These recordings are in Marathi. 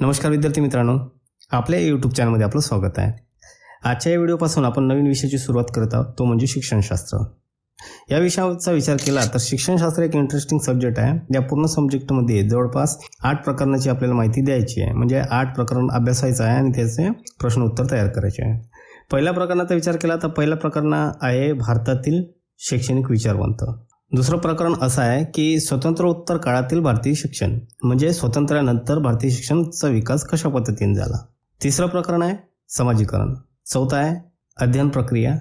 नमस्कार विद्यार्थी मित्रांनो. आपल्या यूट्यूब चॅनलमध्ये आपलं स्वागत आहे. आजच्या या व्हिडिओपासून आपण नवीन विषयाची सुरुवात करत आहोत तो म्हणजे शिक्षणशास्त्र. या विषयाचा विचार केला तर शिक्षणशास्त्र एक इंटरेस्टिंग सब्जेक्ट आहे. या पूर्ण सब्जेक्टमध्ये जवळपास आठ प्रकरणाची आपल्याला माहिती द्यायची आहे. म्हणजे आठ प्रकरण अभ्यासायचं आहे आणि त्याचे प्रश्न उत्तर तयार करायचे आहे. पहिल्या प्रकरणाचा विचार केला तर पहिलं प्रकरण आहे भारतातील शैक्षणिक विचारवंत. दुसरं प्रकरण असं आहे की स्वतंत्रोत्तर काळातील भारतीय शिक्षण म्हणजे स्वातंत्र्यानंतर भारतीय शिक्षणाचा विकास कशा पद्धतीने झाला? तिसरं प्रकरण आहे समाजीकरण. चौथं आहे अध्ययन प्रक्रिया.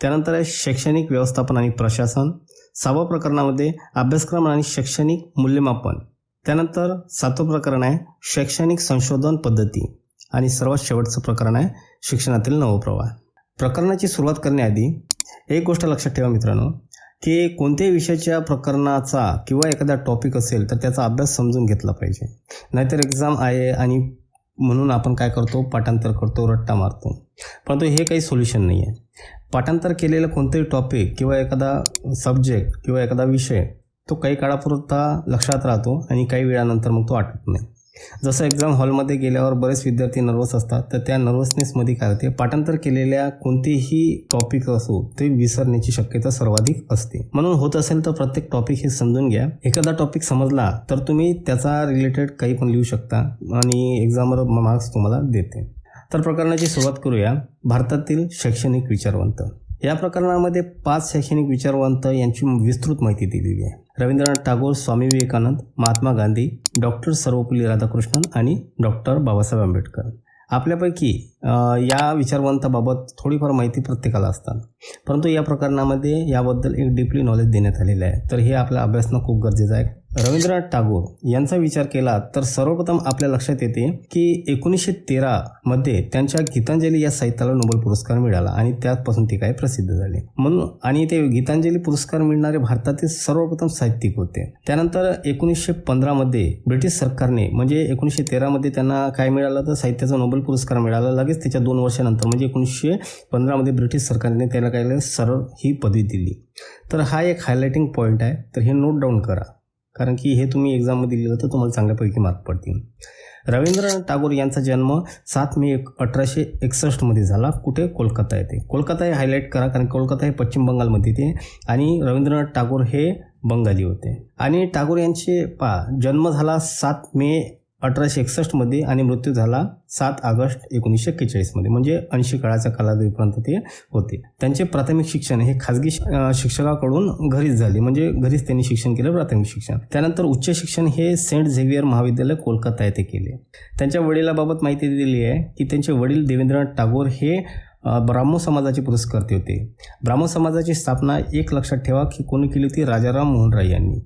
त्यानंतर आहे शैक्षणिक व्यवस्थापन आणि प्रशासन. सहावं प्रकरणामध्ये अभ्यासक्रम आणि शैक्षणिक मूल्यमापन. त्यानंतर सातवं प्रकरण आहे शैक्षणिक संशोधन पद्धती. आणि सर्वात शेवटचं प्रकरण आहे शिक्षणातील नवप्रवाह. प्रकरणाची सुरुवात करण्याआधी एक गोष्ट लक्षात ठेवा मित्रांनो. की कोणत्याही विषयाच्या प्रकरणाचा किंवा एखादा टॉपिक असेल तर त्याचा अभ्यास समजून घेतला पाहिजे. नाहीतर एक्झाम आहे आणि म्हणून आपण काय करतो? पाठांतर करतो रट्टा मारतो. परंतु हे काही सोल्युशन नाही आहे पाठांतर केलेलं कोणतंही टॉपिक किंवा एखादा सब्जेक्ट किंवा एखादा विषय तो काही काळापुरता लक्षात राहतो आणि काही वेळानंतर मग तो आठवत नाही. जसं एक्झाम हॉलमध्ये गेल्यावर बरेच विद्यार्थी नर्वस असतात तर त्या नर्वसनेसमध्ये काय होते? पाठांतर केलेल्या कोणतेही टॉपिक असो ते विसरण्याची शक्यता सर्वाधिक असते. म्हणून होत असेल तर प्रत्येक टॉपिक हे समजून घ्या. एखादा टॉपिक समजला तर तुम्ही त्याचा रिलेटेड काही पण लिहू शकता आणि एक्झामवर मार्क्स तुम्हाला देते. तर प्रकरणाची सुरुवात करूया. भारतातील शैक्षणिक विचारवंत. या प्रकरणामध्ये पाच शैक्षणिक विचारवंत यांची विस्तृत माहिती दिलेली आहे. रवींद्रनाथ टागोर स्वामी विवेकानंद महात्मा गांधी डॉक्टर सर्वपल्ली राधाकृष्णन आणि डॉक्टर बाबासाहेब आंबेडकर. आपल्यापैकी या विचारवंताबाबत थोडीफार माहिती प्रत्येकाला असतात. परंतु या प्रकरणामध्ये याबद्दल एक डीपली नॉलेज देण्यात आलेलं आहे. तर हे आपल्या अभ्यासनं खूप गरजेचं आहे. रवींद्रनाथ टागोर यांचा विचार केला तर सर्वप्रथम आपल्या लक्षात येते की एकोणीसशे तेरामध्ये त्यांच्या गीतांजली या साहित्याला नोबेल पुरस्कार मिळाला आणि त्यापासून ते काय प्रसिद्ध झाले. म्हणून आणि ते गीतांजली पुरस्कार मिळणारे भारतातील सर्वप्रथम साहित्यिक होते. त्यानंतर एकोणीसशे पंधरामध्ये ब्रिटिश सरकारने म्हणजे एकोणीसशे तेरामध्ये त्यांना काय मिळालं तर साहित्याचा नोबेल पुरस्कार मिळाला. लगेच त्याच्या दोन वर्षानंतर म्हणजे एकोणीसशे पंधरामध्ये ब्रिटिश सरकारने त्याला काय सर सरळ ही पदवी दिली. तर हा एक हायलायटिंग पॉईंट आहे. तर हे नोट डाऊन करा. कारण की हे तुम्ही एक्झाममध्ये लिहिलं तर तुम्हाला चांगल्यापैकी मार्क पडतील. रवींद्रनाथ टागोर यांचा जन्म सात मे एक अठराशे एकसष्टमध्ये झाला. कुठे? कोलकाता येते कोलकाता हे हायलाईट करा कारण कोलकाता हे पश्चिम बंगालमध्ये येते आणि रवींद्रनाथ टागोर हे बंगाली होते. आणि टागोर यांचे पा जन्म झाला सात मे अठराशे एकसष्टमध्ये आणि मृत्यू झाला सात ऑगस्ट एकोणीसशे एक्केचाळीसमध्ये म्हणजे ऐंशी काळाच्या कालावधीपर्यंत ते होते. त्यांचे प्राथमिक शिक्षण हे खाजगी शिक्षकाकडून घरीच झाले. म्हणजे घरीच त्यांनी शिक्षण केलं प्राथमिक शिक्षण. त्यानंतर उच्च शिक्षण हे सेंट झेवियर महाविद्यालय कोलकाता येथे केले. त्यांच्या वडिलाबाबत माहिती दिली आहे की त्यांचे वडील देवेंद्रनाथ टागोर हे ब्राह्मो समाजाचे पुरस्कर्ते होते. ब्राह्मो समाजाची स्थापना एक लक्षात ठेवा की कोणी केली होती राजाराम मोहन राय यांनी.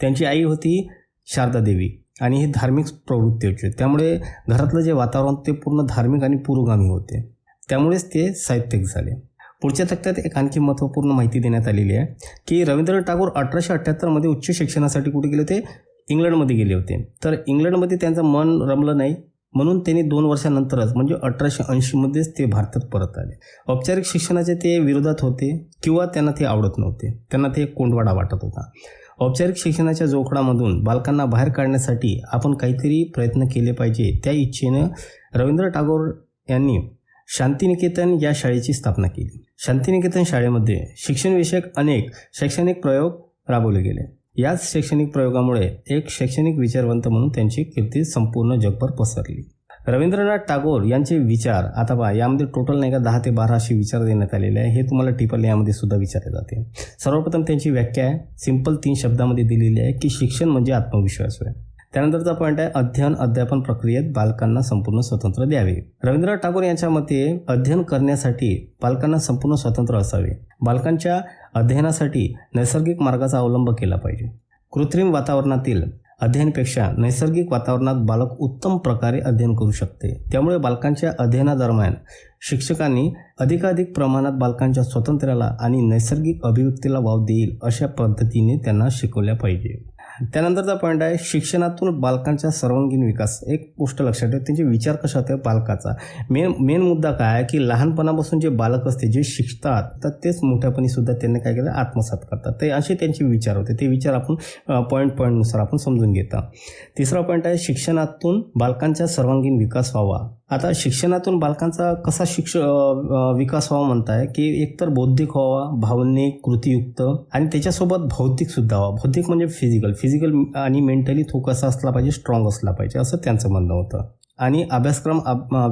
त्यांची आई होती शारदा देवी. आणि ही धार्मिक प्रवृत्ती होती. त्यामुळे घरातलं जे वातावरण ते पूर्ण धार्मिक आणि पुरोगामी होते. त्यामुळेच ते साहित्यिक झाले. पुढच्या तक्त्यात एक आणखी महत्त्वपूर्ण माहिती देण्यात आलेली आहे की रवींद्रनाथ टागोर अठराशे अठ्ठ्याहत्तरमध्ये उच्च शिक्षणासाठी कुठे गेले होते? इंग्लंडमध्ये गेले होते. तर इंग्लंडमध्ये त्यांचं मन रमलं नाही म्हणून त्यांनी दोन वर्षानंतरच म्हणजे अठराशे ऐंशीमध्येच ते भारतात परत आले. औपचारिक शिक्षणाचे ते विरोधात होते किंवा त्यांना ते आवडत नव्हते. त्यांना ते कोंडवाडा वाटत होता. औपचारिक शिक्षणाच्या जोखडामधून बालकांना बाहेर काढण्यासाठी आपण काहीतरी प्रयत्न केले पाहिजे त्या इच्छेनं रवींद्र टागोर यांनी शांतिनिकेतन या शाळेची स्थापना केली. शांतिनिकेतन शाळेमध्ये शिक्षणविषयक अनेक शैक्षणिक प्रयोग राबवले गेले. याच शैक्षणिक प्रयोगामुळे एक शैक्षणिक विचारवंत म्हणून त्यांची कीर्ती संपूर्ण जगभर पसरली. रवींद्रनाथ टागोर यांचे विचार आता पहा यामध्ये टोटल नाही का दहा ते बारा असे विचार देण्यात आलेले आहे. हे तुम्हाला टिपल यामध्ये सुद्धा विचारले जाते. सर्वप्रथम त्यांची व्याख्या आहे. सिंपल तीन शब्दामध्ये दिलेली आहे की शिक्षण म्हणजे आत्मविश्वास आहे त्यानंतरचा पॉईंट आहे अध्ययन अध्यापन प्रक्रियेत बालकांना संपूर्ण स्वातंत्र्य द्यावे. रवींद्रनाथ टागोर यांच्या मते अध्ययन करण्यासाठी बालकांना संपूर्ण स्वातंत्र्य असावे. बालकांच्या अध्ययनासाठी नैसर्गिक मार्गाचा अवलंब केला पाहिजे. कृत्रिम वातावरणातील अध्ययनापेक्षा नैसर्गिक वातावरणात बालक उत्तम प्रकारे अध्ययन करू शकते. त्यामुळे बालकांच्या अध्ययनादरम्यान शिक्षकांनी अधिकाधिक प्रमाणात बालकांच्या स्वातंत्र्याला आणि नैसर्गिक अभिव्यक्तीला वाव देईल अशा पद्धतीने त्यांना शिकवल्या पाहिजे. त्यानंतरचा पॉईंट आहे शिक्षणातून बालकांचा सर्वांगीण विकास. एक गोष्ट लक्षात ठेवा त्यांचे विचार कसे होते बालकाचा? मेन मेन मुद्दा काय आहे की लहानपणापासून जे बालक असते जे शिकतात तर तेच मोठ्यापणी सुद्धा त्यांनी काय केलं आत्मसात करतात. ते असे त्यांचे विचार होते. ते विचार आपण पॉईंट पॉईंटनुसार आपण समजून घेता. तिसरा पॉईंट आहे शिक्षणातून बालकांचा सर्वांगीण विकास व्हावा. आता शिक्षणातून बालकांचा कसा शिक्ष विकास व्हावा म्हणताय की एकतर बौद्धिक व्हावा भावनिक कृतीयुक्त आणि त्याच्यासोबत भौतिक सुद्धा व्हावा. भौतिक म्हणजे फिजिकल फिजिकल आणि मेंटली तो कसा असला पाहिजे स्ट्रॉंग असला पाहिजे असं त्यांचं म्हणणं होतं. आणि अभ्यासक्रम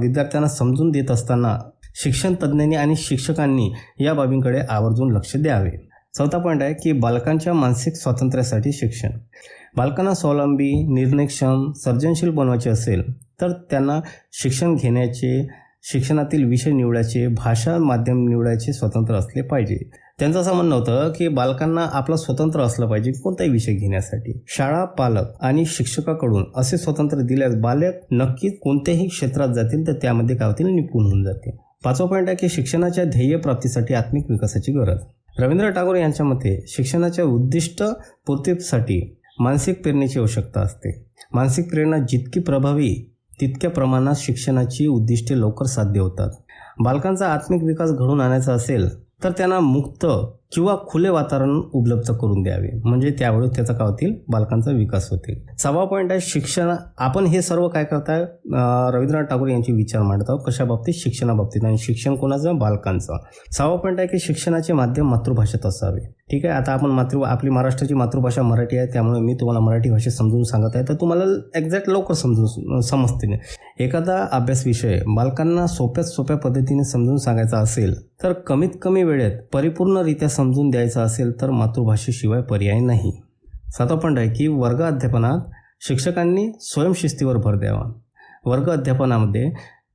विद्यार्थ्यांना समजून देत असताना शिक्षण तज्ज्ञांनी आणि शिक्षकांनी या बाबींकडे आवर्जून लक्ष द्यावे. चौथा पॉईंट आहे की बालकांच्या मानसिक स्वातंत्र्यासाठी शिक्षण. बालकांना स्वावलंबी निर्णयक्षम सर्जनशील बनवायचे असेल तर त्यांना शिक्षण घेण्याचे शिक्षणातील विषय निवडायचे भाषा माध्यम निवडायचे स्वतंत्र असले पाहिजे. त्यांचं असं म्हणणं होतं की बालकांना आपलं स्वतंत्र असलं पाहिजे कोणताही विषय घेण्यासाठी. शाळा पालक आणि शिक्षकाकडून असे स्वतंत्र दिल्यास बालक नक्कीच कोणत्याही क्षेत्रात जातील तर त्यामध्ये काय होतील? निपुण होऊन जातील. पाचवा पॉईंट आहे की शिक्षणाच्या ध्येय प्राप्तीसाठी आत्मिक विकासाची गरज. रवींद्र टागोर यांच्या मते शिक्षणाच्या उद्दिष्ट पूर्तीसाठी मानसिक प्रेरणेची आवश्यकता असते. मानसिक प्रेरणा जितकी प्रभावी तितक्या प्रमाणात शिक्षणाची उद्दिष्टे लवकर साध्य होतात. बालकांचा आत्मिक विकास घडून आणायचा असेल तर त्यांना मुक्त किंवा खुले वातावरण उपलब्ध करून द्यावे. म्हणजे त्यावेळेस त्याचा काय होतील बालकांचा विकास होतील. सहावा पॉईंट आहे शिक्षण. आपण हे सर्व काय करताय? रवींद्रनाथ टागोर यांचे विचार मांडत आहोत कशा बाबतीत? शिक्षणाबाबतीत. आणि शिक्षण कोणाचं? बालकांचं. सहावा पॉईंट आहे की शिक्षणाचे माध्यम मातृभाषेत असावे. ठीक आहे? आता आपण मातृ आपली महाराष्ट्राची मातृभाषा मराठी आहे त्यामुळे मी तुम्हाला मराठी भाषेत समजून सांगत आहे. तर तुम्हाला एक्झॅक्ट लवकर समजून समजते एखादा अभ्यास विषय बालकांना सोप्यात सोप्या पद्धतीने समजून सांगायचा असेल तर कमीत कमी वेळेत परिपूर्णरित्या समजून द्यायचा असेल तर मातृभाषेशिवाय पर्याय नाही. सातवा पॉईंट आहे की वर्ग अध्यापनात शिक्षकांनी स्वयंशिस्तीवर भर द्यावा. वर्ग अध्यापनामध्ये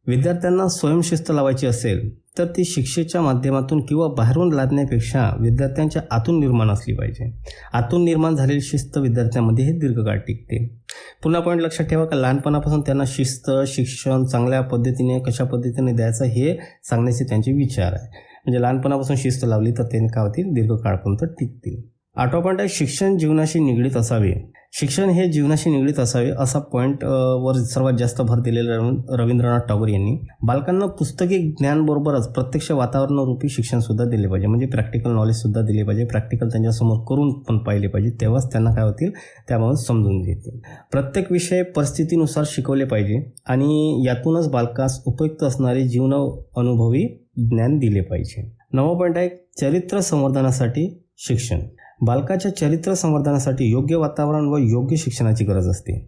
विद्यार्थ्यांना स्वयंशिस्त लावायची असेल तर ती शिक्षेच्या माध्यमातून किंवा बाहेरून लादण्यापेक्षा विद्यार्थ्यांच्या आतून निर्माण असली पाहिजे. आतून निर्माण झालेली शिस्त विद्यार्थ्यांमध्ये हे दीर्घकाळ टिकते. पुन्हा पॉईंट लक्षात ठेवा का लहानपणापासून त्यांना शिस्त शिक्षण चांगल्या पद्धतीने कशा पद्धतीने द्यायचं हे सांगण्याचे त्यांचे विचार आहे. म्हणजे लहानपणापासून शिस्त लावली तर त्यांनी काय होतील? दीर्घकाळपर्यंत टिकतील. आठवा पॉईंट आहे शिक्षण जीवनाशी निगडीत असावे. शिक्षण हे जीवनाशी निगडीत असावे असा पॉईंट वर सर्वात जास्त भर दिलेला रवींद्रनाथ टागोर यांनी. बालकांना पुस्तकी ज्ञानबरोबरच प्रत्यक्ष वातावरणरूपी शिक्षणसुद्धा दिले पाहिजे. म्हणजे प्रॅक्टिकल नॉलेजसुद्धा दिले पाहिजे. प्रॅक्टिकल त्यांच्यासमोर करून पण पाहिले पाहिजे. तेव्हाच त्यांना काय होतील? त्याबाबत समजून घेतील. प्रत्येक विषय परिस्थितीनुसार शिकवले पाहिजे आणि यातूनच बालकास उपयुक्त असणारे जीवन अनुभवी ज्ञान दिले पाहिजे. नवं पॉईंट आहे चरित्र संवर्धनासाठी शिक्षण. बालकाच्या चरित्र संवर्धनासाठी योग्य वातावरण व योग्य शिक्षणाची गरज असते.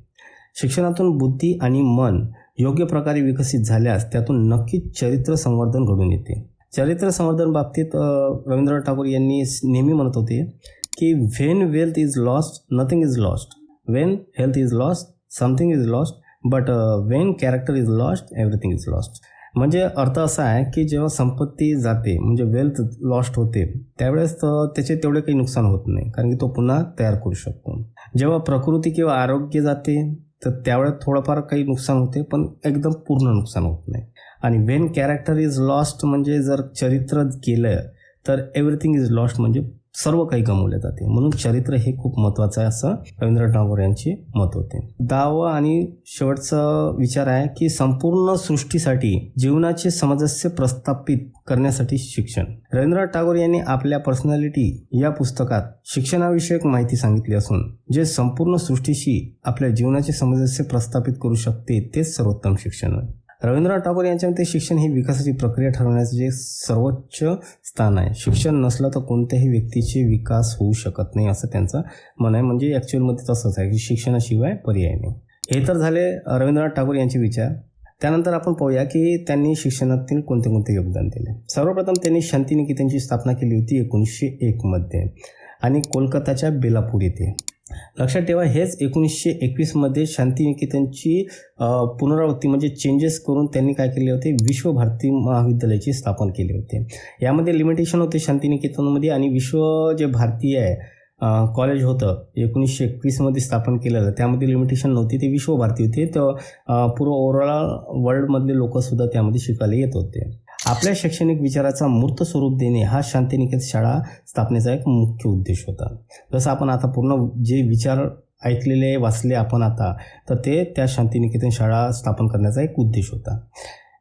शिक्षणातून बुद्धी आणि मन योग्य प्रकारे विकसित झाल्यास त्यातून नक्कीच चरित्र संवर्धन घडून येते. चरित्र संवर्धन बाबतीत रवींद्रनाथ टागोर यांनी नेहमी म्हणत होते की when wealth is lost nothing is lost when health is lost something is lost but when character is lost everything is lost म्हणजे अर्थ असा आहे की जेव्हा संपत्ती जाते म्हणजे वेल्थ लॉस्ट होते त्यावेळेस तर त्याचे तेवढे काही नुकसान होत नाही कारण की तो पुन्हा तयार करू शकतो. जेव्हा प्रकृती किंवा आरोग्य जाते तर त्यावेळेस थोडंफार काही नुकसान होते पण एकदम पूर्ण नुकसान होत नाही. आणि वेन कॅरेक्टर इज लॉस्ट म्हणजे जर चरित्र गेलं तर एव्हरीथिंग इज लॉस्ट म्हणजे सर्व काही गमावले जाते. म्हणून चरित्र हे खूप महत्त्वाचं आहे असं रवींद्रनाथ टागोर यांचे मत होते. दहावं आणि शेवटचा विचार आहे की संपूर्ण सृष्टीसाठी जीवनाचे समजस्य प्रस्थापित करण्यासाठी शिक्षण. रवींद्रनाथ टागोर यांनी आपल्या पर्सनॅलिटी या पुस्तकात शिक्षणाविषयक माहिती सांगितली असून जे संपूर्ण सृष्टीशी आपल्या जीवनाचे सामंजस्य प्रस्थापित करू शकते तेच सर्वोत्तम शिक्षण आहे. रवींद्रनाथ टागोर यांच्या मते शिक्षण ही विकासाची प्रक्रिया ठरवण्याचे जे सर्वोच्च स्थान आहे. शिक्षण नसलं तर कोणत्याही व्यक्तीचे विकास होऊ शकत नाही असं त्यांचं मन आहे. म्हणजे ॲक्च्युअलमध्ये तसंच आहे की शिक्षणाशिवाय पर्याय नाही. हे तर झाले रवींद्रनाथ टागोर यांचे विचार. त्यानंतर आपण पाहूया की त्यांनी शिक्षणातील कोणते कोणते योगदान दिले. सर्वप्रथम त्यांनी शांतिनिकेतनची स्थापना केली होती एकोणीसशे एकमध्ये आणि कोलकाताच्या बेलापूर येथे. लक्षात ठेवा हेच एकोणीसशे एकवीसमध्ये शांतिनिकेतनची पुनरावृत्ती म्हणजे चेंजेस करून त्यांनी काय केले होते? विश्वभारती महाविद्यालयाची स्थापन केली होती. यामध्ये लिमिटेशन होते शांतिनिकेतनमध्ये आणि विश्व जे भारतीय आहे कॉलेज होतं एकोणीसशे एकवीसमध्ये स्थापन केलेलं त्यामध्ये लिमिटेशन नव्हती ते विश्वभारती होते. तर पूर्व ओव्हरऑल वर्ल्डमधले लोकसुद्धा त्यामध्ये शिकायला येत होते. आपल्या शैक्षणिक विचाराचा मूर्त स्वरूप देणे हा शांतिनिकेत शाळा स्थापनेचा एक मुख्य उद्देश होता. जसं आपण आता पूर्ण जे विचार ऐकलेले वाचले आपण आता तर ते त्या शांतिनिकेतन शाळा स्थापन करण्याचा एक उद्देश होता.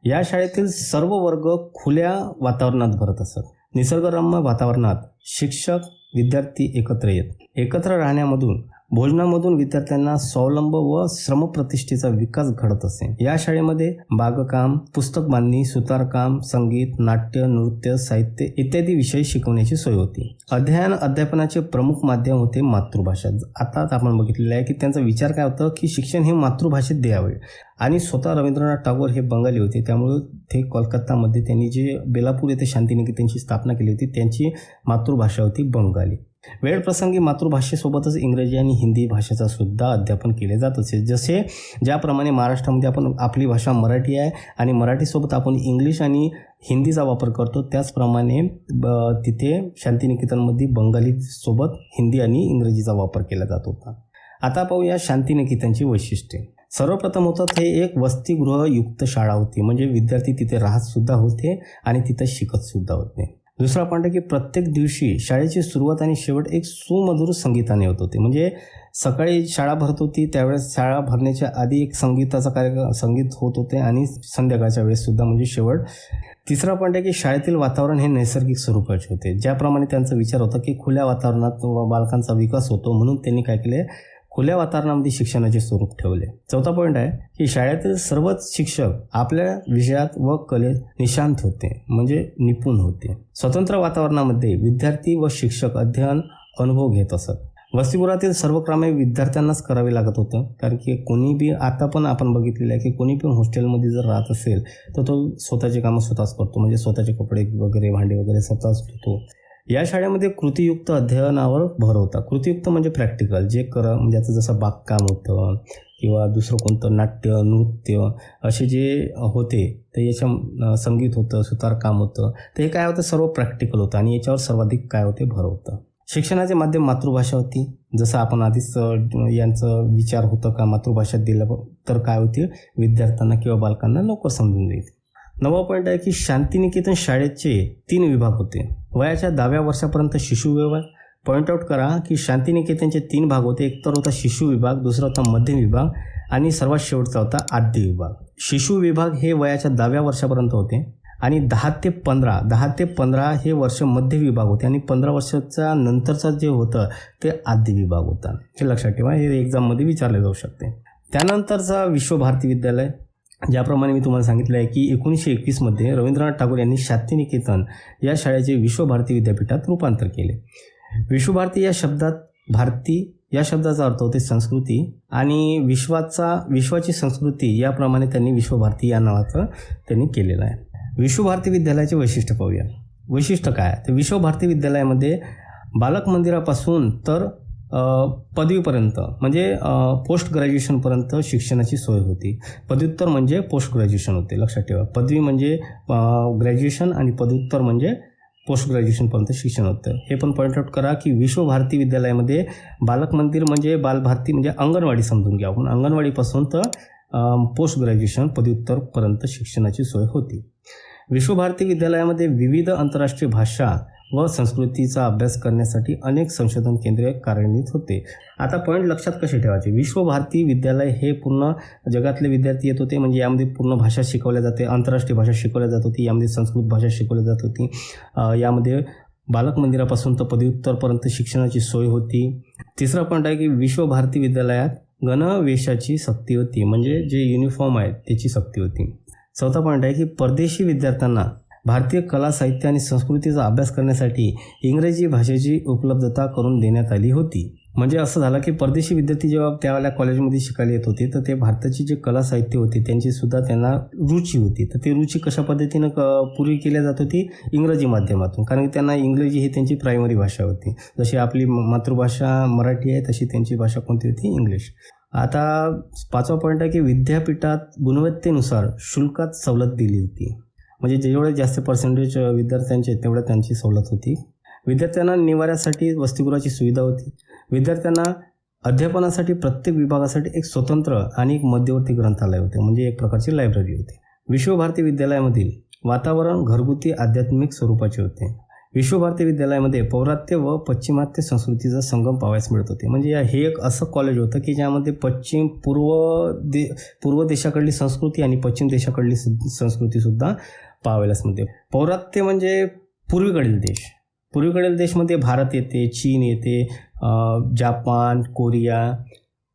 या शाळेतील सर्व वर्ग खुल्या वातावरणात भरत असत. निसर्गरम्य वातावरणात शिक्षक विद्यार्थी एकत्र येत. एकत्र राहण्यामधून भोजनामधून विद्यार्थ्यांना स्वावलंब व श्रमप्रतिष्ठेचा विकास घडत असे. या शाळेमध्ये बागकाम पुस्तक बांधणी सुतारकाम संगीत नाट्य नृत्य साहित्य इत्यादी विषय शिकवण्याची सोय होती. अध्ययन अध्यापनाचे प्रमुख माध्यम होते मातृभाषा. आताच आपण बघितलेलं आहे की त्यांचा विचार काय होतं की शिक्षण हे मातृभाषेत द्यावे. आणि स्वतः रवींद्रनाथ टागोर हे बंगाली होते. त्यामुळे ते कोलकातामध्ये त्यांनी जे बेलापूर येथे शांतिनिकेतनची स्थापना केली होती त्यांची मातृभाषा होती बंगाली. वेळप्रसंगी मातृभाषेसोबतच इंग्रजी आणि हिंदी भाषेचा सुद्धा अध्यापन केले जात असे. जसे ज्याप्रमाणे महाराष्ट्रामध्ये आपण आपली भाषा मराठी आहे आणि मराठीसोबत आपण इंग्लिश आणि हिंदीचा वापर करतो त्याचप्रमाणे ब- तिथे शांतिनिकेतनमध्ये बंगालीसोबत हिंदी आणि इंग्रजीचा वापर केला जात होता. आता पाहूया शांतिनिकेतनची वैशिष्ट्ये. सर्वप्रथम होतं ते एक वसतिगृहयुक्त शाळा होती. म्हणजे विद्यार्थी तिथे राहतसुद्धा होते आणि तिथं शिकतसुद्धा होते. दुसरा पॉईंट आहे की प्रत्येक दिवशी शाळेची सुरुवात आणि शेवट एक सुमधुर संगीताने होत होते. म्हणजे सकाळी शाळा भरत होती त्यावेळेस शाळा भरण्याच्या आधी एक संगीताचा कार्यक्रम संगीत होत होते आणि संध्याकाळच्या वेळेससुद्धा म्हणजे शेवट. तिसरा पॉईंट आहे की शाळेतील वातावरण हे नैसर्गिक स्वरूपाचे होते. ज्याप्रमाणे त्यांचा विचार होता की खुल्या वातावरणात व बालकांचा विकास होतो म्हणून त्यांनी काय केले? खुल्या वातावरणामध्ये शिक्षणाचे स्वरूप ठेवले. चौथा पॉईंट आहे की शाळेतील सर्वच शिक्षक आपल्या विषयात व कलेत निशांत होते म्हणजे निपुण होते. स्वतंत्र वातावरणामध्ये विद्यार्थी व शिक्षक अध्ययन अनुभव घेत असत. वसतिगृहातील सर्व कामे विद्यार्थ्यांनाच करावे लागत होतं कारण की कोणी बी आता पण आपण बघितलेलं आहे की कोणी पण हॉस्टेलमध्ये जर राहत असेल तर तो स्वतःची कामं स्वतःच करतो. म्हणजे स्वतःचे कपडे वगैरे भांडे वगैरे स्वतःच धुतो. या शाळेमध्ये कृतीयुक्त अध्ययनावर भर होता. कृतीयुक्त म्हणजे प्रॅक्टिकल जे कर म्हणजे आता जसं बागकाम होतं किंवा दुसरं कोणतं नाट्य नृत्य असे जे होते तर याच्या संगीत होतं सुतारकाम होतं तर हे काय होतं सर्व प्रॅक्टिकल होतं आणि याच्यावर सर्वाधिक काय होते भर होतं. शिक्षणाचे माध्यम मातृभाषा होती. जसं आपण आधीच यांचं विचार होतं का मातृभाषेत दिलं तर काय होते विद्यार्थ्यांना किंवा बालकांना लवकर समजून जाईल. नवा पॉईंट आहे की शांतिनिकेतन शाळेचे तीन विभाग होते. वयाच्या दहाव्या वर्षापर्यंत शिशु विभाग. पॉईंट आऊट करा की शांतिनिकेतनचे तीन भाग होते. एक तर होता शिशु विभाग दुसरा होता मध्यम विभाग आणि सर्वात शेवटचा होता आद्य विभाग. शिशु विभाग हे वयाच्या दहाव्या वर्षापर्यंत होते आणि दहा ते पंधरा दहा ते पंधरा हे वर्ष मध्य विभाग होते आणि पंधरा वर्षाच्या नंतरचा जे होतं ते आद्य विभाग होता. हे लक्षात ठेवा हे एक्झाममध्ये विचारले जाऊ शकते. त्यानंतरचा विश्वभारती विद्यालय. ज्याप्रमाणे मी तुम्हाला सांगितलं आहे की एकोणीसशे एकवीसमध्ये रवींद्रनाथ ठाकूर यांनी शांतिनिकेतन या शाळेचे विश्वभारती विद्यापीठात रूपांतर केले. विश्वभारती या शब्दात भारती या शब्दाचा अर्थ होते संस्कृती आणि विश्वाचा विश्वाची संस्कृती याप्रमाणे त्यांनी विश्वभारती या नावाचं त्यांनी केलेलं आहे. विश्वभारती विद्यालयाचे वैशिष्ट्य पाहूया. वैशिष्ट्य काय? तर विश्वभारती विद्यालयामध्ये बालक मंदिरापासून तर पदवीपर्यंत म्हणजे पोस्ट ग्रॅज्युएशनपर्यंत शिक्षणाची सोय होती. पदव्युत्तर म्हणजे पोस्ट ग्रॅज्युएशन होते लक्षात ठेवा. पदवी म्हणजे ग्रॅज्युएशन आणि पदव्युत्तर म्हणजे पोस्ट ग्रॅज्युएशनपर्यंत शिक्षण होतं. हे पण पॉईंट आउट करा की विश्वभारती विद्यालयामध्ये बालक मंदिर म्हणजे बालभारती म्हणजे अंगणवाडी समजून घ्या. आपण अंगणवाडीपासून तर पोस्ट ग्रॅज्युएशन पदव्युत्तरपर्यंत शिक्षणाची सोय होती. विश्वभारती विद्यालयामध्ये विविध आंतरराष्ट्रीय भाषा व संस्कृतीचा अभ्यास करण्यासाठी अनेक संशोधन केंद्रे कार्यान्वित होते. आता पॉईंट लक्षात कसे ठेवायचे? विश्वभारती विद्यालय हे पूर्ण जगातले विद्यार्थी येत होते. म्हणजे यामध्ये पूर्ण भाषा शिकवल्या जाते आंतरराष्ट्रीय भाषा शिकवल्या जात होती यामध्ये संस्कृत भाषा शिकवली जात होती. यामध्ये बालक मंदिरापासून तर पदव्युत्तरपर्यंत शिक्षणाची सोय होती. तिसरा पॉईंट आहे की विश्वभारती विद्यालयात गणवेशाची सक्ती होती. म्हणजे जे युनिफॉर्म आहे त्याची सक्ती होती. चौथा पॉईंट आहे की परदेशी विद्यार्थ्यांना भारतीय कला साहित्य आणि संस्कृतीचा अभ्यास करण्यासाठी इंग्रजी भाषेची उपलब्धता करून देण्यात आली होती. म्हणजे असं झालं की परदेशी विद्यार्थी जेव्हा त्यावेळेला कॉलेजमध्ये शिकायला येत होते तर ते भारताची जे कला साहित्य होते त्यांची सुद्धा त्यांना रुची होती. तर ती रुची कशा पद्धतीनं क पूर्वी केल्या जात होती? इंग्रजी माध्यमातून. कारण की त्यांना इंग्रजी ही त्यांची प्रायमरी भाषा होती. जशी आपली म- मातृभाषा मराठी आहे तशी त्यांची भाषा कोणती होती? इंग्लिश. आता पाचवा पॉईंट आहे की विद्यापीठात गुणवत्तेनुसार शुल्कात सवलत दिली होती. म्हणजे जेवढे जास्त पर्सेंटेज विद्यार्थ्यांचे तेवढ्या त्यांची सवलत होती. विद्यार्थ्यांना निवाऱ्यासाठी वसतिगृहाची सुविधा होती. विद्यार्थ्यांना अध्यापनासाठी प्रत्येक विभागासाठी एक स्वतंत्र आणि एक मध्यवर्ती ग्रंथालय होते. म्हणजे एक प्रकारची लायब्ररी होती. विश्वभारती विद्यालयामधील वातावरण घरगुती आध्यात्मिक स्वरूपाचे होते. विश्वभारती विद्यालयामध्ये पौरात्य व पश्चिमात्य संस्कृतीचा संगम पावायस मिळत होते. म्हणजे हे एक असं कॉलेज होतं की ज्यामध्ये पश्चिम पूर्व दे पूर्व देशाकडली संस्कृती आणि पश्चिम देशाकडली संस्कृतीसुद्धा पाहायलाच मिळते पौरात्य म्हणजे पूर्वीकडील देश. पूर्वीकडील देशमध्ये भारत येते चीन येते जापान कोरिया.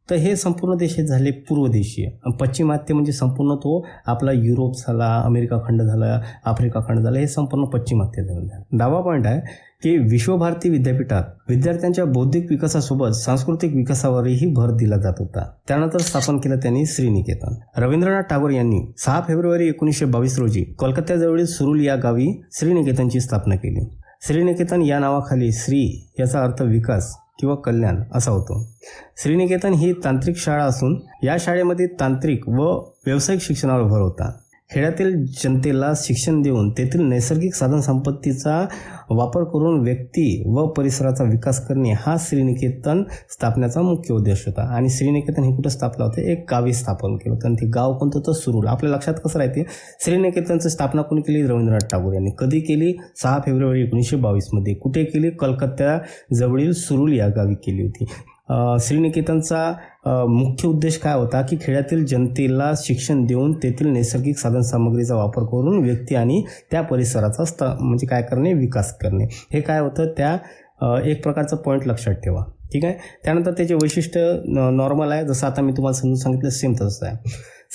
तर हे संपूर्ण देश झाले पूर्व देशीय पश्चिमात्य म्हणजे संपूर्ण तो आपला युरोप झाला अमेरिका खंड झाला आफ्रिका खंड झाला हे संपूर्ण पश्चिमात्य झालं. दहावा पॉईंट आहे की विश्वभारती विद्यापीठात विद्यार्थ्यांच्या बौद्धिक विकासासोबत सांस्कृतिक विकासावरही भर दिला जात होता. त्यानंतर स्थापन केलं त्यांनी श्रीनिकेतन. रवींद्रनाथ टागोर यांनी सहा फेब्रुवारी एकोणीसशे बावीस रोजी कोलकात्याजवळील सुरुल या गावी श्रीनिकेतनची स्थापना केली. श्रीनिकेतन या नावाखाली श्री याचा अर्थ विकास किंवा कल्याण असा होतो. श्रीनिकेतन ही तांत्रिक शाळा असून या शाळेमध्ये तांत्रिक व व्यावसायिक शिक्षणावर भर होता. खेड्यातील जनतेला शिक्षण देऊन तेथील नैसर्गिक साधनसंपत्तीचा वापर करून व्यक्ती व परिसराचा विकास करणे हा श्रीनिकेतन स्थापण्याचा मुख्य उद्देश होता. आणि श्रीनिकेतन हे कुठं स्थापलं होतं? एक गावी स्थापन केलं. होतं आणि ते गाव कोणतं तर सुरूल आपल्या लक्षात कसं राहते? श्रीनिकेतनची स्थापना कोणी केली? रवींद्रनाथ टागोर यांनी. कधी केली? सहा फेब्रुवारी एकोणीसशे बावीसमध्ये. कुठे केली? कलकत्ता जवळील सुरूल या गावी केली होती. श्रीनिकेतनचा मुख्य उद्देश काय होता की खेड्यातील जनतेला शिक्षण देऊन तेथील नैसर्गिक साधनसामग्रीचा वापर करून व्यक्ती आणि त्या परिसराचा स्त म्हणजे काय करणे विकास करणे. हे काय होतं? त्या एक प्रकारचं पॉईंट लक्षात ठेवा. ठीक आहे? त्यानंतर त्याचे वैशिष्ट्य नॉर्मल आहे. जसं आता मी तुम्हाला समजून सांगितलं सेम तसंच आहे.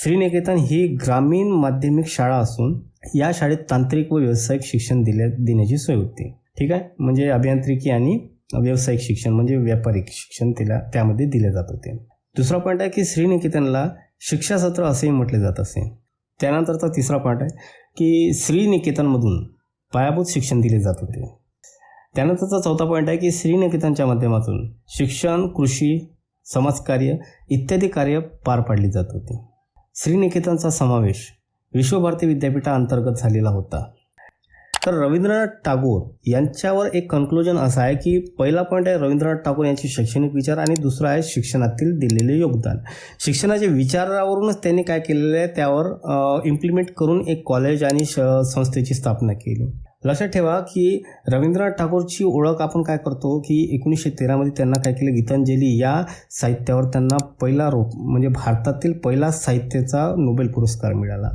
श्रीनिकेतन ही ग्रामीण माध्यमिक शाळा असून या शाळेत तांत्रिक व व्यावसायिक शिक्षण दिल्या देण्याची सोय होती. ठीक आहे? म्हणजे अभियांत्रिकी आणि व्यावसायिक शिक्षण म्हणजे व्यापारिक शिक्षण तिला त्यामध्ये दिले जात होते. दुसरा पॉईंट आहे की श्रीनिकेतनला शिक्षासत्र असेही म्हटले जात असे. त्यानंतरचा तिसरा पॉईंट आहे की श्रीनिकेतनमधून पायाभूत शिक्षण दिले जात होते. त्यानंतरचा चौथा पॉईंट आहे की श्रीनिकेतनच्या माध्यमातून शिक्षण कृषी समाजकार्य इत्यादी कार्य पार पाडली जात होती. श्रीनिकेतनचा समावेश विश्वभारती विद्यापीठाअंतर्गत झालेला होता. तर रवींद्रनाथ टागोर यांच्यावर एक कन्क्लुजन असं आहे की पहिला पॉईंट आहे रवींद्रनाथ टागोर यांचे शैक्षणिक विचार आणि दुसरा आहे शिक्षणातील दिलेले योगदान. शिक्षणाच्या विचारावरूनच त्यांनी काय केलेलं आहे त्यावर इम्प्लिमेंट करून एक कॉलेज आणि श संस्थेची स्थापना केली. लक्षात ठेवा की रवींद्रनाथ टागोरची ओळख आपण काय करतो की एकोणीसशे तेरामध्ये त्यांना काय केलं गीतांजली या साहित्यावर त्यांना पहिला रोप म्हणजे भारतातील पहिला साहित्याचा नोबेल पुरस्कार मिळाला.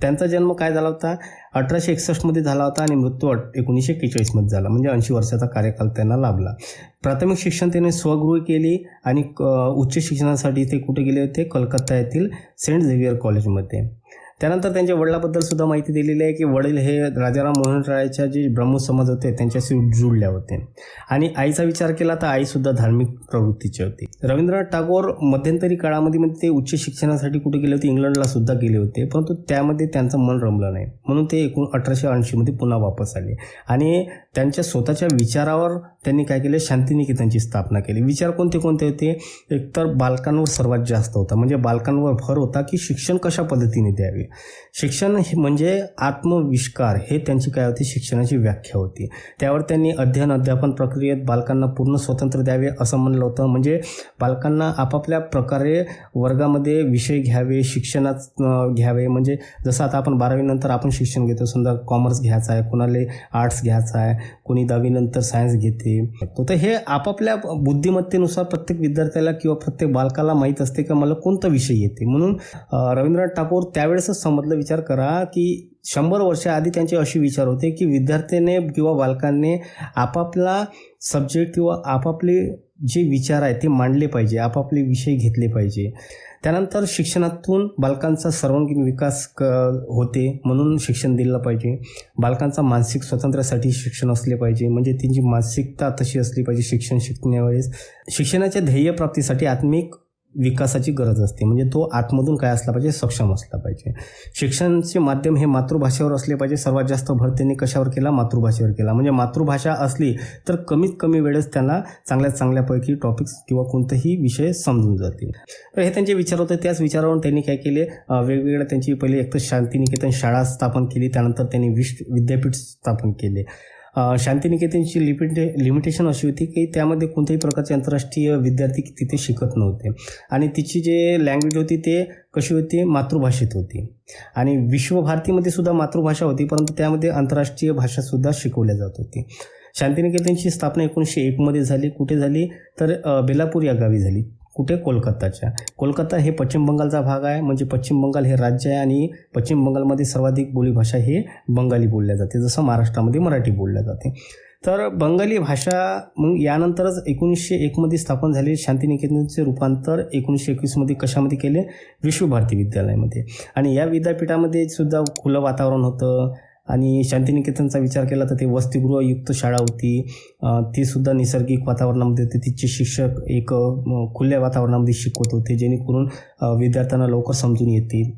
त्यांचा जन्म काय झाला होता? अठराशे एकसष्टमध्ये झाला होता आणि मृत्यू अट एकोणीसशे एक्केचाळीसमध्ये झाला. म्हणजे ऐंशी वर्षाचा कार्यकाल त्यांना लाभला. प्राथमिक शिक्षण त्याने स्वगृह केली आणि क- उच्च शिक्षणासाठी ते कुठे गेले होते? कलकत्ता येथील सेंट झेवियर कॉलेजमध्ये. त्यानंतर त्यांच्या वडिलाबद्दल सुद्धा माहिती दिलेली आहे की वडील हे राजाराम मोहन रायच्या जे ब्रह्मो समाज होते त्यांच्याशी जुळले होते. आणि आईचा विचार केला तर आईसुद्धा धार्मिक प्रवृत्तीची होती. रवींद्रनाथ टागोर मध्यंतरी काळामध्ये म्हणजे ते उच्च शिक्षणासाठी कुठे गेले होते? इंग्लंडला सुद्धा गेले होते. परंतु त्यामध्ये त्यांचं मन रमलं नाही. म्हणून ते एकूण अठराशे ऐंशीमध्ये पुन्हा वापस आले. आणि त्यांच्या स्वतःच्या विचारावर त्यांनी काय केले? शांतिनिकेतनची स्थापना केली. विचार कोणते कोणते होते? एकतर बालकांवर सर्वात जास्त होता. म्हणजे बालकांवर भर होता की शिक्षण कशा पद्धतीने द्यावे? शिक्षण हे म्हणजे आत्मविष्कार हे त्यांची काय होती? शिक्षणाची व्याख्या होती. त्यावर त्यांनी अध्ययन अध्यापन प्रक्रियेत बालकांना पूर्ण स्वतंत्र द्यावे असं म्हणलं होतं. म्हणजे बालकांना आपापल्या प्रकारे वर्गामध्ये विषय घ्यावे शिक्षणात घ्यावे. म्हणजे जसं आता आपण बारावीनंतर आपण शिक्षण घेतो. समजा कॉमर्स घ्यायचं आहे कोणाला आर्ट्स घ्यायचं आहे कोणी दहावीनंतर सायन्स घेते. तर हे आपापल्या बुद्धिमत्तेनुसार प्रत्येक विद्यार्थ्याला किंवा प्रत्येक बालकाला माहीत असते की मला कोणता विषय येते? म्हणून रवींद्रनाथ टागोर त्यावेळेसच समजलं विचार करा की शंभर वर्षाआधी त्यांचे असे विचार होते की विद्यार्थ्याने किंवा बालकांनी आपापला सब्जेक्ट किंवा आपापले जे विचार आहे ते मांडले पाहिजे आपापले विषय घेतले पाहिजे. त्यानंतर शिक्षणातून बालकांचा सर्वांगीण विकास क होते म्हणून शिक्षण दिलं पाहिजे. बालकांचा मानसिक स्वातंत्र्यासाठी शिक्षण असले पाहिजे. म्हणजे त्यांची मानसिकता तशी असली पाहिजे शिक्षण शिकण्यावेळेस. शिक्षणाच्या ध्येयप्राप्तीसाठी आत्मिक विकासाची गरज असते. म्हणजे तो आतमधून काय असला पाहिजे सक्षम असला पाहिजे. शिक्षणाचे माध्यम हे मातृभाषेवर असले पाहिजे. सर्वात जास्त भर त्यांनी कशावर केला? मातृभाषेवर केला. म्हणजे मातृभाषा असली तर कमीत कमी वेळेस त्यांना चांगल्यात चांगल्यापैकी टॉपिक्स किंवा कोणतेही विषय समजून जातील. तर हे त्यांचे विचार होते. त्याच विचारावरून त्यांनी काय केले? वेगवेगळ्या त्यांची पहिले एक तर शांतिनिकेतन शाळा स्थापन केली. त्यानंतर त्यांनी विश्व विद्यापीठ स्थापन केले. शांतिनिकेतनची लिमिटे लिमिटेशन अशी होती की त्यामध्ये कोणत्याही प्रकारचे आंतरराष्ट्रीय विद्यार्थी तिथे शिकत नव्हते. आणि तिची जे लँग्वेज होती ते कशी होती? मातृभाषेत होती. आणि विश्वभारतीमध्ये सुद्धा मातृभाषा होती परंतु त्यामध्ये आंतरराष्ट्रीय भाषासुद्धा शिकवल्या जात होती. शांतिनिकेतनची स्थापना एकोणीसशे एकमध्ये झाली. कुठे झाली? तर बेलापूर या गावी झाली. कुठे? कोलकाताच्या. कोलकाता हे पश्चिम बंगालचा भाग आहे. म्हणजे पश्चिम बंगाल हे राज्य आहे आणि पश्चिम बंगालमध्ये सर्वाधिक बोलीभाषा ही बंगाली बोलल्या जाते. जसं महाराष्ट्रामध्ये मराठी बोलल्या जाते. तर बंगाली भाषा मग यानंतरच एकोणीसशे एकमध्ये स्थापन झाले. शांतिनिकेतनचे रूपांतर एकोणीसशे एकवीसमध्ये कशामध्ये केले? विश्वभारती विद्यालयामध्ये. आणि या विद्यापीठामध्ये सुद्धा खुलं वातावरण होतं. आणि शांतिनिकेतनचा विचार केला तर ते वसतिगृहयुक्त शाळा होती. ती सुद्धा नैसर्गिक वातावरणामध्ये होती. तिचे शिक्षक एक खुल्या वातावरणामध्ये शिकवत होते जेणेकरून विद्यार्थ्यांना लवकर समजून येतील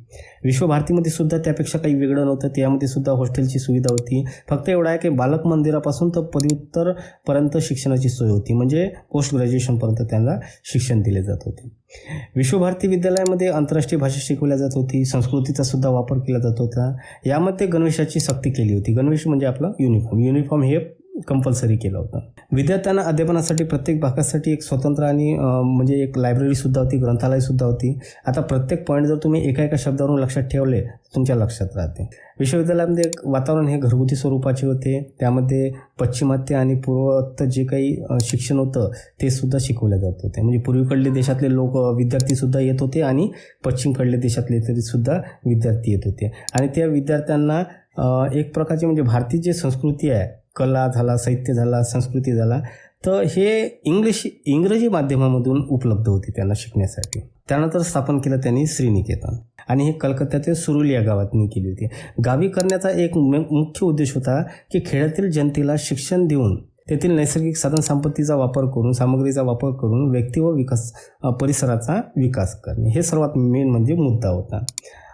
विश्वभारतीमध्ये सुद्धा त्यापेक्षा काही वेगळं नव्हतं. त्यामध्ये सुद्धा हॉस्टेलची सुविधा होती. फक्त एवढं आहे की बालक मंदिरापासून तर पदव्युत्तरपर्यंत शिक्षणाची सोय होती. म्हणजे पोस्ट ग्रॅज्युएशनपर्यंत त्यांना शिक्षण दिले जात होते. विश्वभारती विद्यालयामध्ये आंतरराष्ट्रीय भाषा शिकवल्या जात होती. संस्कृतीचा सुद्धा वापर केला जात होता. यामध्ये गणवेशाची सक्ती केली होती. गणवेश म्हणजे आपला युनिफॉर्म युनिफॉर्म हे कंपल्सरी केलं होतं. विद्यार्थ्यांना अध्यापनासाठी प्रत्येक भागासाठी एक स्वतंत्र आणि म्हणजे एक लायब्ररीसुद्धा होती ग्रंथालयसुद्धा होती. आता प्रत्येक पॉईंट जर तुम्ही एका एका शब्दावरून लक्षात ठेवले तुमच्या लक्षात राहते. विश्वविद्यालयामध्ये एक वातावरण हे घरगुती स्वरूपाचे होते. त्यामध्ये पश्चिमात्य आणि पूर्वोत्तर जे काही शिक्षण होतं ते सुद्धा शिकवले जात होते. म्हणजे पूर्वीकडले देशातले लोक विद्यार्थीसुद्धा येत होते आणि पश्चिमकडले देशातले तरी सुद्धा विद्यार्थी येत होते. आणि त्या विद्यार्थ्यांना एक प्रकारची म्हणजे भारतीय जी संस्कृती आहे कला झाला साहित्य झाला संस्कृती झाला तर हे इंग्लिश इंग्रजी माध्यमामधून उपलब्ध होते त्यांना शिकण्यासाठी. त्यानंतर स्थापन केलं त्यांनी श्रीनिकेतन. आणि हे कलकत्त्यातील सुरुल या गावातनी केली होती. गावी करण्याचा एक मुख्य उद्देश होता की खेड्यातील जनतेला शिक्षण देऊन तेथील नैसर्गिक साधन संपत्तीचा वापर करून सामग्रीचा वापर करून व्यक्ती व विकास परिसराचा विकास करणे. हे सर्वात मेन म्हणजे मुद्दा होता.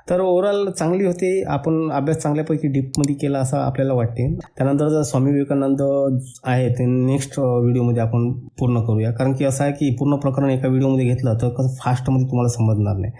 तर ओव्हरऑल चांगली होती. आपण अभ्यास चांगल्यापैकी डीपमध्ये केला असं आपल्याला वाटते. त्यानंतर जर स्वामी विवेकानंद आहे ते नेक्स्ट व्हिडिओमध्ये आपण पूर्ण करूया. कारण की असं आहे की पूर्ण प्रकरण एका व्हिडिओमध्ये घेतलं तर कसं फास्टमध्ये तुम्हाला समजणार नाही.